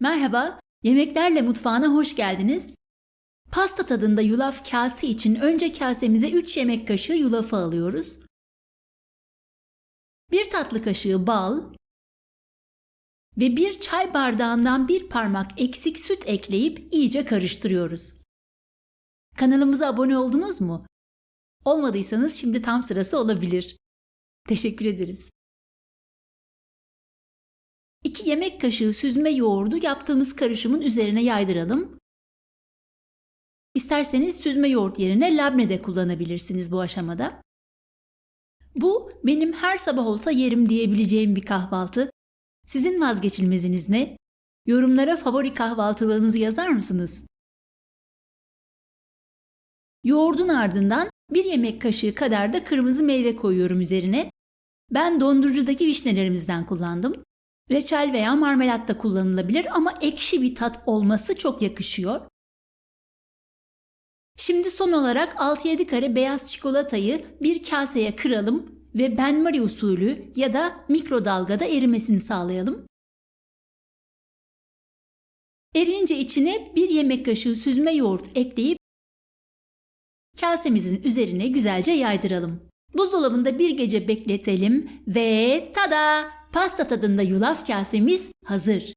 Merhaba, Yemeklerle Mutfağına hoş geldiniz. Pasta tadında yulaf kase için önce kasemize 3 yemek kaşığı yulafı alıyoruz. 1 tatlı kaşığı bal ve 1 çay bardağından bir parmak eksik süt ekleyip iyice karıştırıyoruz. Kanalımıza abone oldunuz mu? Olmadıysanız şimdi tam sırası olabilir. Teşekkür ederiz. 2 yemek kaşığı süzme yoğurdu yaptığımız karışımın üzerine yaydıralım. İsterseniz süzme yoğurt yerine labne de kullanabilirsiniz bu aşamada. Bu benim her sabah olsa yerim diyebileceğim bir kahvaltı. Sizin vazgeçilmeziniz ne? Yorumlara favori kahvaltılığınızı yazar mısınız? Yoğurdun ardından bir yemek kaşığı kadar da kırmızı meyve koyuyorum üzerine. Ben dondurucudaki vişnelerimizden kullandım. Reçel veya marmelat da kullanılabilir ama ekşi bir tat olması çok yakışıyor. Şimdi son olarak 6-7 kare beyaz çikolatayı bir kaseye kıralım ve benmari usulü ya da mikrodalgada erimesini sağlayalım. Erince içine bir yemek kaşığı süzme yoğurt ekleyip kasemizin üzerine güzelce yaydıralım. Buzdolabında bir gece bekletelim ve tada! Pasta tadında yulaf kasemiz hazır.